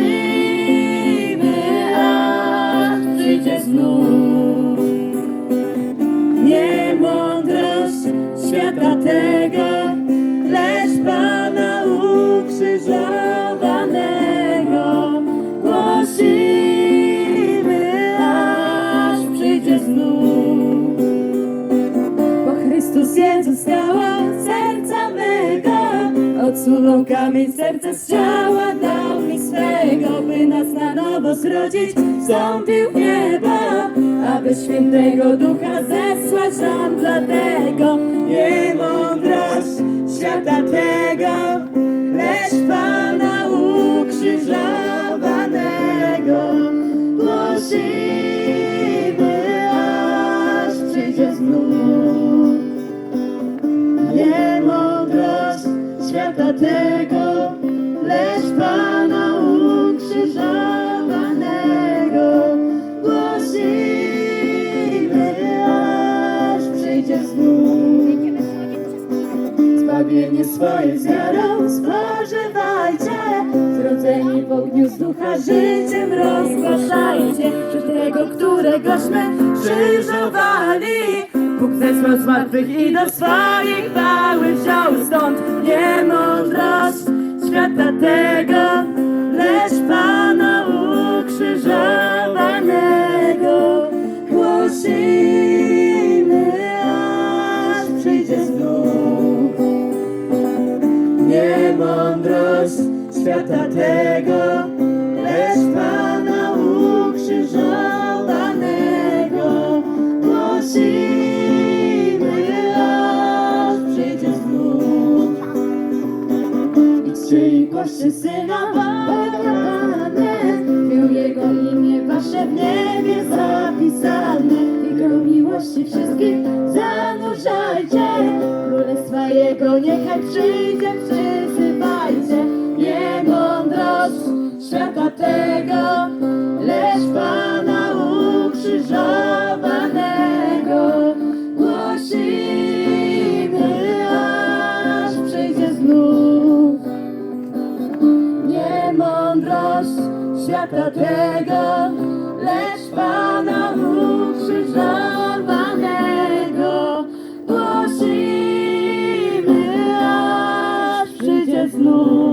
Wrócimy, a przyjdzie znów. Nie mądrość świata tego, lecz Pana ukrzyżowanego. Głosimy, aż przyjdzie znów. Bo Chrystus Jezus skała serca Kamień serca ciała dał mi swego By nas na nowo zrodzić. Wstąpił w niebo Aby świętego ducha zesłać nam. Dlatego nie mądrość świata tego świata tego, lecz Pana ukrzyżowanego głosimy, aż przyjdzie znów. Zbawienie swoje z wiarą spożywajcie, zrodzeni w ogniu z ducha życiem rozgłaszajcie, że tego, któregośmy krzyżowali. Bóg zesłał zmartwych i do swoich chwały wziął stąd nie mądrość świata tego, lecz Pana ukrzyżowanego głosimy, aż przyjdzie znów. Nie mądrość świata tego, Idźcie i głoście Syna Panie, był Jego imię Wasze w niebie zapisane. Jego miłości wszystkich zanurzajcie, Królestwa Jego niechaj przyjdzie, przyzywajcie. Nie mądrość świata tego, świata tego, lecz Pana ukrzyżowanego prosimy, aż przyjdzie znów.